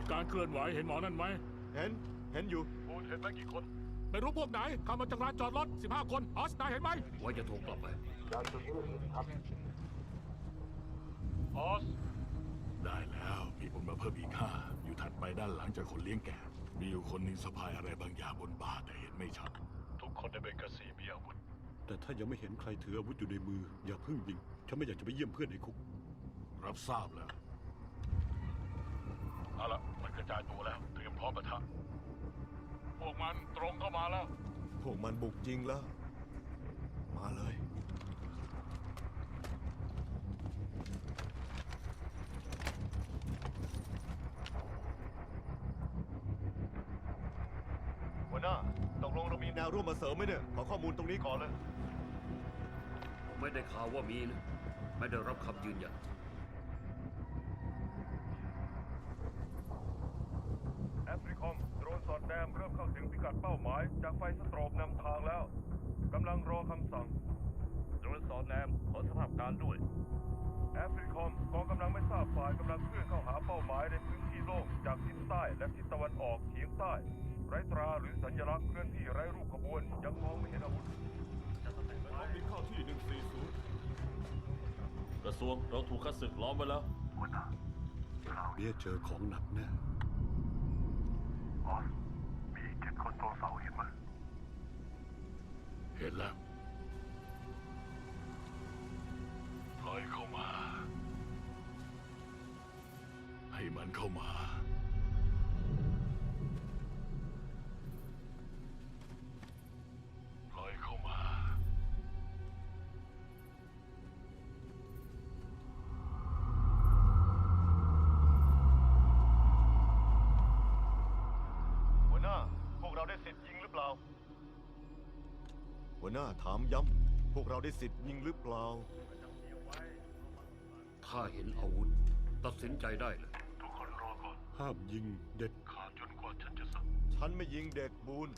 มีการเคลื่อนไหวเห็นหมอนั่นไหม เห็น เห็นอยู่ คุณเห็นไหมกี่คน ไม่รู้พวกไหนเข้ามาจากร้านจอดรถ 15 คน ออสนายเห็นไหม ว่าจะโทรกลับไปออส ได้แล้ว มีคนมาเพิ่มอีกห้าอยู่ถัดไปด้านหลังจากคนเลี้ยงแกะมีอยู่คนหนึงสะพายอะไรบางอย่างบนบ่าแต่เห็นไม่ชัด ทุกคนในเบงกาซีมีอาวุธ แต่ถ้ายังไม่เห็นใครถืออาวุธอยู่ในมือ อย่าเพิ่งยิง ฉันไม่อยากจะไปเยี่ยมเพื่อนในคุก รับทราบแล้ว เอาละมันกระจายตัวแล้ว เตรียมพร้อมปะทะ พวกมันตรงเข้ามาแล้ว พวกมันบุกจริงแล้ว มาเลย หัวหน้าตกลงเรามีแนวร่วมมาเสริมไหมเนี่ย ขอข้อมูลตรงนี้ก่อนเลย ไม่ได้ข่าวว่ามีนะ ไม่ได้รับคำยืนยัน แอฟริคอม โดรนสอดแน มเริ่มเข้าถึงพิกัดเป้าหมาย จากไฟสโตรบนำทางแล้วกำลังรอคำสั่งโดรนสอดแนมขอสภาพการด้วย แอฟริคอมกองกำลังไม่ทราบฝ่ายกำลังเคลื่อนเข้าหาเป้าหมายในพื้นที่โล่งจากทิศใต้และทิศตะวันออกเฉียงใต้ ไร้ตราหรือสัญลักษณ์เคลื่อนที่ไร้รูปขบวนยังมองไม่เห็นอาวุธบินเข้าที่ 140 กระทรวงเราถูกข้าศึกล้อมไว้แล้วเนี่ยเจอของหนักแน่ เห็นแล้วปล่อยเข้ามา ให้มันเข้ามา เราได้สิทธิ์ยิงหรือเปล่า หัวหน้าถามย้ำ พวกเราได้สิทธิ์ยิงหรือเปล่า ถ้าเห็นอาวุธ ตัดสินใจได้เลย ทุกคนรอก่อน ห้ามยิงเด็ดขาดจนกว่าฉันจะสั่งฉันไม่ยิงเด็กบูน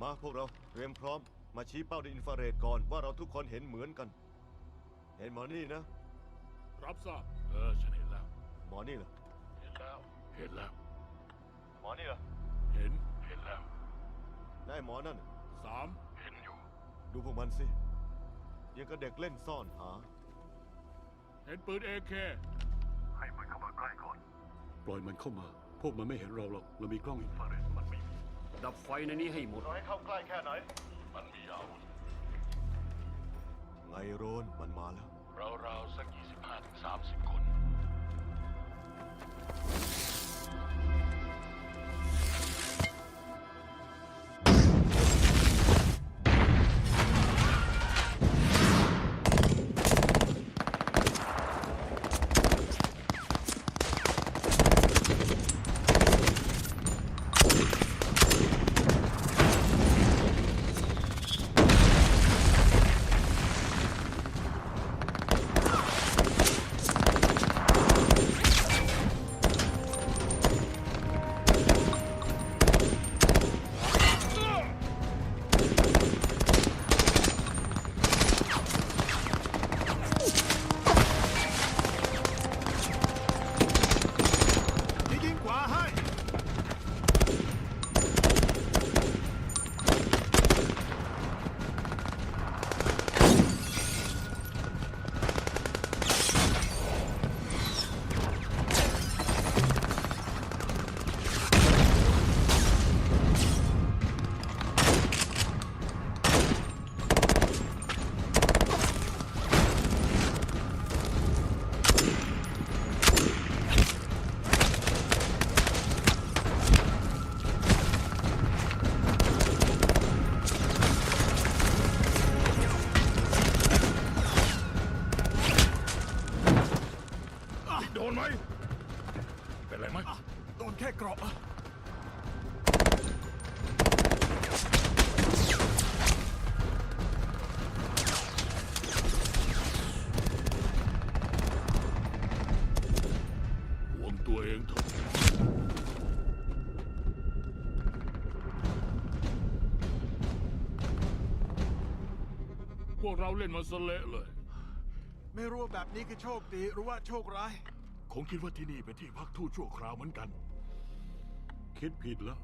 มาพวกเราเตรียมพร้อม มาชี้เป้าด้วยอินฟราเรดก่อนว่าเราทุกคนเห็นเหมือนกัน เห็นหมอนี่นะ รับทราบ เออ ฉันเห็นแล้ว หมอนี่เหรอ เห็นแล้ว เห็นแล้ว หมอนี่เหรอ ได้หมอนั่นน่ะ3เห็นอยู่ ดูพวกมันสิ ยังกับเด็กเล่นซ่อนหา เห็นปืน AK ให้มันเข้ามาใกล้ก่อนปล่อยมันเข้ามา พวกมันไม่เห็นเราหรอก เรามีกล้องอีกฟาเรนมันไม่มีดับไฟในนี้ให้หมด เราให้เข้าใกล้แค่ไหน มันมีอาวุธไงโรนมันมาแล้ว ราวๆสัก25-30 นไหม เป็นไรไหมโดนแค่เกราะห่วงตัวเองเถอะพวกเราเล่นมันสเละเลย ไม่รู้ว่าแบบนี้คือโชคดีหรือว่าโชคร้าย คงคิดว่าที่นี่เป็นที่พักทูตชั่วคราวเหมือนกัน คิดผิดแล้ว